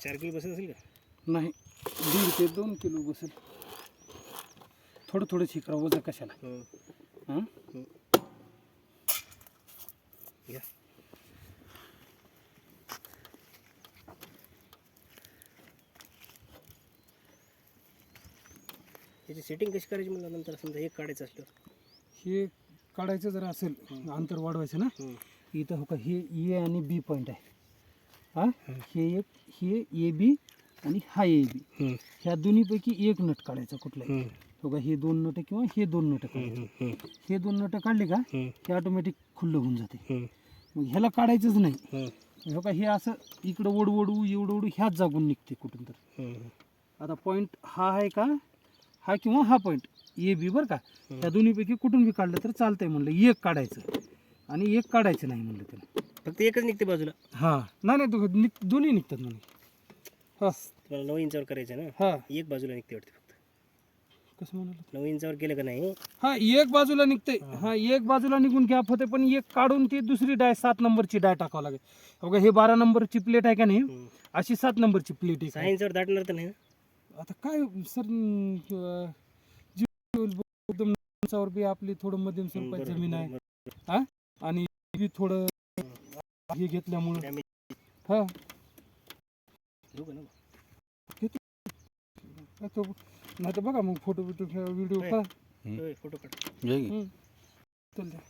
चार किलो बसत असेल का? नाही दीड ते दोन किलो बसेल थोडं थोडं शिकरा वजन कशाला. हो. हां? घ्या. याची सेटिंग कशी करायची मला नंतर? समजा एक काढायचं असलं. हे काढायचं जर असेल अंतर वाढवायचं ना इथं हो का हे ए आणि बी पॉईंट आहे. हा? हे एक हे ए बी आणि हा ए बी. ह्या दोन्हीपैकी एक नट काढायचा कुठलाही. हो का हे दोन नट किंवा हे दोन नट काढायचे. हे दोन नट काढले का हे ऑटोमॅटिक खुल्लं होऊन जाते. मग ह्याला काढायचंच नाही. हो का हे असं इकडं ओढ ओढू एवढं ओढू ह्याच जागून निघते कुठून तर आता पॉईंट हा आहे का हा किंवा हा पॉईंट ए बी बरं का. त्या दोन्हीपैकी कुठून बी काढलं तर चालतंय म्हणलं. एक काढायचं. आणि एक काढायचं नाही म्हणलं त्याला फक्त एकच निघते बाजूला हा नाही नाही निघ- दोन्ही निघतात म्हणे हा तुम्हाला नऊ इंचावर करायचं आहे हा ना एक बाजूला निघते वाटते फक्त कसं म्हणाल नऊ इंचावर केलं का नाही हा एक बाजूला निघते हा एक बाजूला निघून गॅप होते पण एक काढून ती दुसरी डाय सात नंबरची डाय टाकावं लागेल हो का हे बारा नंबरची प्लेट आहे का नाही हम्म. अशी सात नंबरची प्लेट आहे सहा इंचावर दाटणार तर नाही ना आता काय सर अं, जी- एकदम उंचावर बी आपली थोडं मध्यम स्वरूपात बरोबर, जमीन आहे बरोबर. हा आणि बी थोडं हे घेतल्यामुळं. हा ना? नाही तर बघा मग फोटो बिटो व्हिडिओ फोटो काढ. चल द्या.